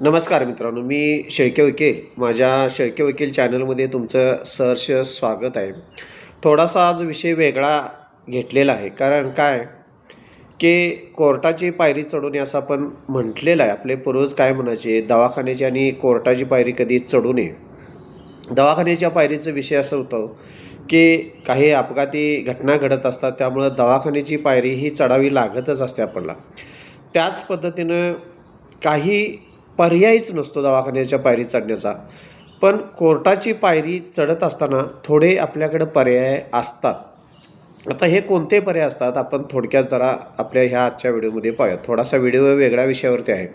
नमस्कार मित्रांनो मी शेळके वकील. माझ्या शेळके वकील चॅनलमध्ये तुमचं सहर्ष स्वागत आहे. थोडासा आज विषय वेगळा घेतलेला आहे. कारण काय? की कोर्टाची पायरी चढून असं आपण म्हटलेलं आहे. आपले पूर्वज काय म्हणायचे? दवाखान्याची आणि कोर्टाची पायरी कधी चढू नये. दवाखान्याच्या पायरीचं विषय असं होतं की काही अपघाती घटना घडत असतात. त्यामुळं दवाखान्याची पायरी ही चढावी लागतच असते आपल्याला. त्याच पद्धतीनं काही पर्यायच नसतो दवाखान्याच्या पायरी चढण्याचा. पण कोर्टाची पायरी चढत असताना थोडे आपल्याकडं पर्याय असतात. आता हे कोणते पर्याय असतात? आपण थोडक्यात जरा आपल्या ह्या आजच्या व्हिडिओमध्ये पाहूया थोडासा व्हिडिओ वेगळ्या विषयावरती आहे.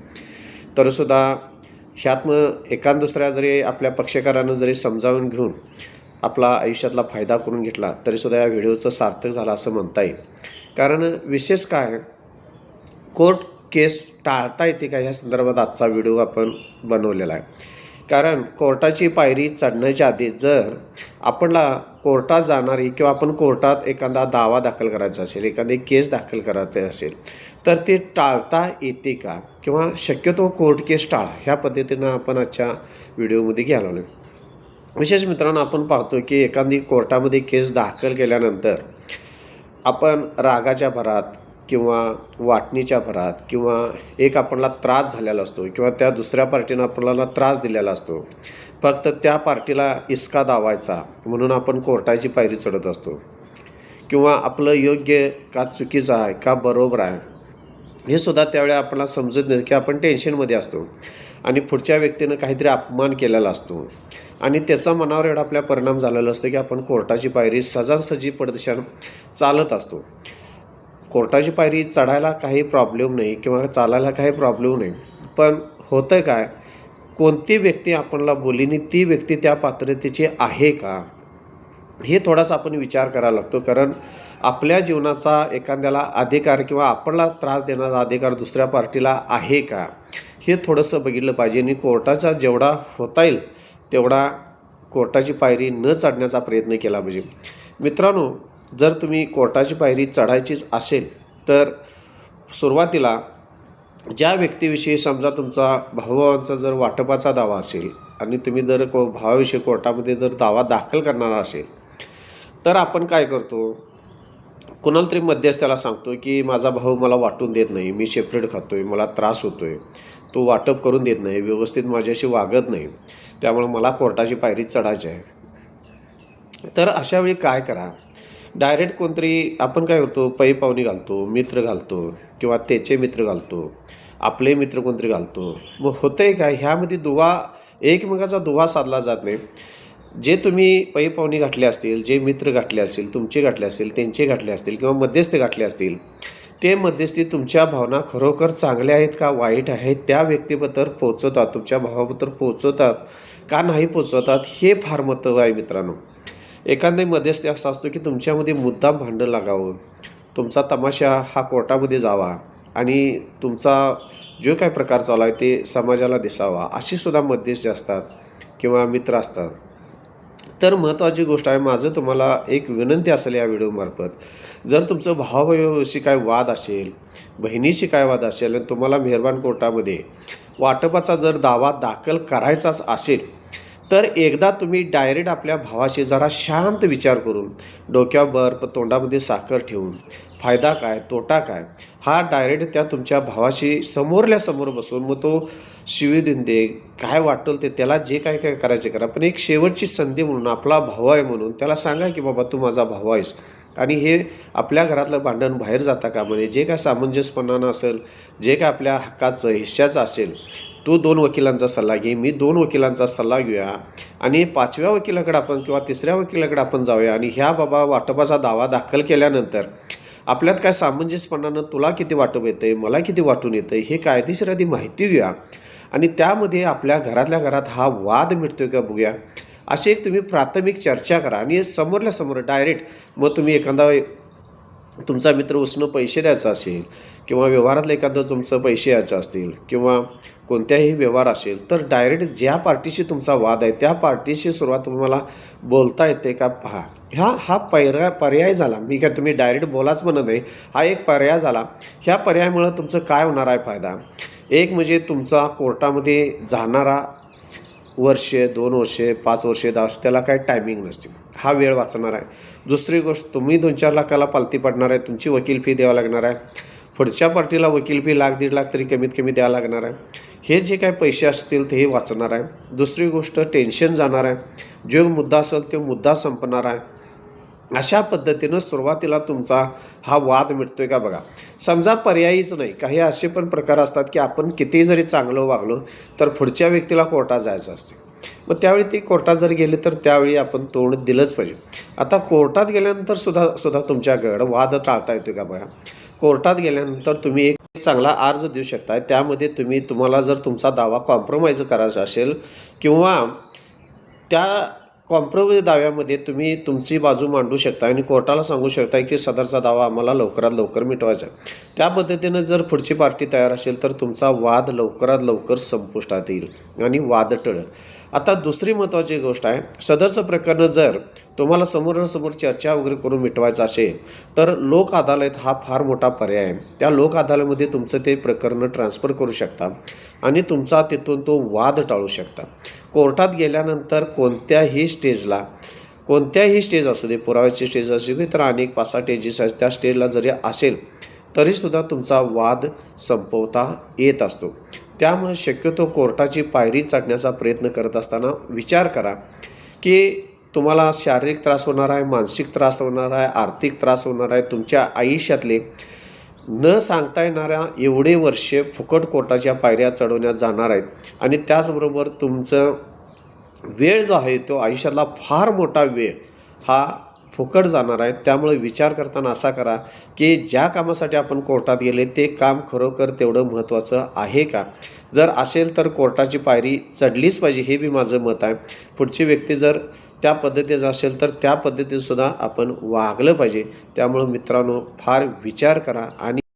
तरीसुद्धा ह्यातनं एकान दुसऱ्या जरी आपल्या पक्षकारानं जरी समजावून घेऊन आपला आयुष्यातला फायदा करून घेतला तरीसुद्धा या व्हिडिओचं सार्थक झालं असं म्हणता येईल. कारण विशेष काय? कोर्ट केस टाळता येते का? या संदर्भात आजचा व्हिडिओ आपण बनवलेला आहे. कारण कोर्टाची पायरी चढण्याच्या आधी जर आपणला कोर्टात जाणारी किंवा आपण कोर्टात एखादा दावा दाखल करायचा असेल एखादी केस दाखल करायचा असेल तर ते टाळता येते का? किंवा शक्यतो कोर्ट केस टाळा ह्या पद्धतीनं आपण आजच्या व्हिडिओमध्ये घ्यायला विशेष मित्रांनो आपण पाहतो की एखादी कोर्टामध्ये केस दाखल केल्यानंतर आपण रागाच्या भरात किंवा वाटणीच्या भरात किंवा एक आपल्याला त्रास झालेला असतो किंवा त्या दुसऱ्या पार्टीनं आपल्याला त्रास दिलेला असतो फक्त त्या पार्टीला इस्का दावायचा म्हणून आपण कोर्टाची पायरी चढत असतो. किंवा आपलं योग्य का चुकीचं आहे का बरोबर आहे हे सुद्धा त्यावेळी आपल्याला समजत नाही की आपण टेन्शनमध्ये असतो आणि पुढच्या व्यक्तीनं काहीतरी अपमान केलेला असतो. आणि त्याचा मनावर एवढा आपल्या परिणाम झालेला असतो की आपण कोर्टाची पायरी सजासजी पडदेशान चालत असतो. कोर्टाची पायरी चढायला काही प्रॉब्लेम नाही किंवा चालायला काही प्रॉब्लेम नाही. पण होतं काय? कोणती व्यक्ती आपणला बोलीनी ती व्यक्ती त्या पात्रतेची आहे का? हे थोडासा आपण विचार करायला लागतो. कारण आपल्या जीवनाचा एखाद्याला अधिकार किंवा आपणला त्रास देणारा अधिकार दुसऱ्या पार्टीला आहे का? हे थोडंसं बघितलं पाहिजे आणि कोर्टाचा जेवढा होता येईल तेवढा कोर्टाची पायरी न चढण्याचा प्रयत्न केला पाहिजे. मित्रांनो जर तुम्ही कोर्टाची पायरी चढायचीच असेल तर सुरुवातीला ज्या व्यक्तीविषयी समजा तुमचा भाऊभावांचा जर वाटपाचा दावा असेल आणि तुम्ही जर को भावाविषयी कोर्टामध्ये जर दावा दाखल करणारा असेल तर आपण काय करतो? कुणाला तरी मध्यस्थ्याला सांगतो की माझा भाऊ मला वाटून देत नाही मी शेपरेट खातो आहे मला त्रास होतो आहे तो वाटप करून देत नाही व्यवस्थित माझ्याशी वागत नाही त्यामुळे मला कोर्टाची पायरी चढायची आहे. तर अशावेळी काय करा? डायरेक्ट कोणतरी आपण काय करतो पै पाहुणे घालतो मित्र घालतो किंवा त्याचे मित्र घालतो आपले मित्र कोणतरी घालतो. मग होतं आहे काय? ह्यामध्ये दुवा एकमेकाचा दुवा साधला जात नाही. जे तुम्ही पै पाहुणे घातले असतील जे मित्र घातले असतील तुमचे घातले असतील त्यांचे घातले असतील किंवा मध्यस्थ घातले असतील ते मध्यस्थी तुमच्या भावना खरोखर चांगल्या आहेत का वाईट आहेत? त्या व्यक्तीबद्दल पोचवतात तुमच्या भावाबद्दल पोचवतात का नाही पोचवतात हे फार महत्त्व आहे मित्रांनो. एखादे मध्यस्थी असा असतो की तुमच्यामध्ये मुद्दाम भांडण लागावं. तुमचा तमाशा हा कोर्टामध्ये जावा आणि तुमचा जो काय प्रकार चालू आहे ते समाजाला दिसावा अशी सुद्धा मध्यस्थी असतात किंवा मित्र असतात. तर महत्त्वाची गोष्ट आहे माझं तुम्हाला एक विनंती असेल या व्हिडिओमार्फत जर तुमचं भावाभावाशी काय वाद असेल बहिणीशी काय वाद असेल आणि तुम्हाला मेहरबान कोर्टामध्ये वाटपाचा जर दावा दाखल करायचाच असेल तर एकदा तुम्ही डायरेक्ट आपल्या भावाशी जरा शांत विचार करून डोक्यावर बर्फ तोंडामध्ये साखर ठेवून फायदा काय तोटा काय हा डायरेक्ट त्या तुमच्या भावाशी समोरल्या समोर बसून मग तो शिवी देऊन दे काय वाटेल ते त्याला जे काय काय करायचे करा. पण एक शेवटची संधी म्हणून आपला भाऊ आहे म्हणून त्याला सांगा की बाबा तू माझा भाऊ आहेस. आणि हे आपल्या घरातलं भांडण बाहेर जाता का म्हणे जे काय सामंजस्यपणानं असेल जे काय आपल्या हक्काचं हिश्श्याचं असेल तू दोन वकिलांचा सल्ला घे मी दोन वकिलांचा सल्ला घेऊया. आणि पाचव्या वकिलाकडे आपण किंवा तिसऱ्या वकिलाकडे आपण जाऊया आणि ह्या बाबा वाटपाचा दावा दाखल केल्यानंतर आपल्यात काय सामंजस्यपणानं तुला किती वाटप येतं आहे मला किती वाटून येतं आहे हे कायदेशीर आधी माहिती घेऊया. आणि त्यामध्ये आपल्या घरातल्या घरात हा वाद मिळतो आहे का बघूया. अशी एक तुम्ही प्राथमिक चर्चा करा आणि समोरल्या समोर डायरेक्ट मग तुम्ही एखादा तुमचा मित्र उसनं पैसे द्यायचा असेल किंवा व्यवहारातलं एखादं तुमचं पैसे यायचं असतील किंवा कोणत्याही व्यवहार असेल तर डायरेक्ट ज्या पार्टीशी तुमचा वाद आहे त्या पार्टीशी सुरुवात तुम्हाला बोलता येते का? पहा. ह्या हा पर्याय पर्याय झाला. मी काय तुम्ही डायरेक्ट बोलाच म्हणत नाही. हा एक पर्याय झाला. ह्या पर्यायामुळं तुमचं काय होणार आहे फायदा? एक म्हणजे तुमचा कोर्टामध्ये जाणारा वर्षे दोन वर्षे पाच वर्षे दहा वर्षे त्याला काही टायमिंग नसते. हा वेळ वाचणार आहे. दुसरी गोष्ट तुम्ही दोन चार लाखाला पालती पडणार आहे तुमची वकील फी द्यावं लागणार आहे. पुढच्या पार्टीला वकील फी लाख दीड लाख तरी कमीत कमी द्यावं लागणार आहे. हे जे काय पैसे असतील ते वाचणार आहे. दुसरी गोष्ट टेन्शन जाणार आहे. जो मुद्दा असेल तो मुद्दा संपणार आहे. अशा पद्धतीनं सुरुवातीला तुमचा हा वाद मिटतोय का बघा. समजा पर्यायीच नाही. काही असे पण प्रकार असतात की आपण किती जरी चांगलं वागलो तर पुढच्या व्यक्तीला कोर्टात जायचं असते. मग त्यावेळी ती कोर्टात जर गेले तर त्यावेळी आपण तोंड दिलंच पाहिजे. आता कोर्टात गेल्यानंतर सुद्धा सुद्धा तुमच्याकडं वाद टाळता येतो का बघा. कोर्टात गेल्यानंतर तुम्ही एक चांगला अर्ज देऊ शकता त्यामध्ये तुम्ही तुम्हाला जर तुमचा दावा कॉम्प्रोमाइज करायचा असेल किंवा त्या कॉम्प्रोमाइज दाव्यामध्ये तुम्ही तुमची बाजू मांडू शकता आणि कोर्टाला सांगू शकता की सदरचा दावा आम्हाला लवकरात लवकर मिटवायचा आहे. त्या पद्धतीनं जर पुढची पार्टी तयार असेल तर तुमचा वाद लवकरात लवकर संपुष्टात येईल आणि वाद टळेल. आता दुसरी महत्त्वाची गोष्ट आहे सदरचं प्रकरण जर तुम्हाला समोरासमोर चर्चा वगैरे करून मिटवायचं असेल तर लोक अदालत हा फार मोठा पर्याय आहे. त्या लोक अदालतमध्ये तुमचं ते प्रकरण ट्रान्सफर करू शकता आणि तुमचा तिथून तो वाद टाळू शकता. कोर्टात गेल्यानंतर कोणत्याही स्टेजला कोणत्याही स्टेज असू दे पुराव्याची स्टेज असू दे तर अनेक पाच सहा स्टेजेस आहेत. त्या स्टेजला जरी असेल तरीसुद्धा तुमचा वाद संपवता येत असतो. त्यामुळे शक्यतो कोर्टाची पायरी चढण्याचा प्रयत्न करत असताना विचार करा की तुम्हाला शारीरिक त्रास होणार आहे मानसिक त्रास होणार आहे आर्थिक त्रास होणार आहे तुमच्या आयुष्यातले न सांगता येणाऱ्या एवढे वर्षे फुकट कोर्टाच्या पायऱ्या चढवण्यात जाणार आहेत. आणि त्याचबरोबर तुमचं वेळ जो आहे तो आयुष्यातला फार मोठा वेळ हा फुकट जाणार आहे त्यामुळे विचार करताना असा करा की ज्या कामासाठी आपण कोर्टात गेले ते काम खरोखर तेवढं महत्त्वाचं आहे का? जर असेल तर कोर्टाची पायरी चढलीच पाहिजे हे बी माझं मत आहे. पुढची व्यक्ती जर त्या पद्धतीचं असेल तर त्या पद्धतीने सुद्धा आपण वागलं पाहिजे. त्यामुळं मित्रांनो फार विचार करा आणि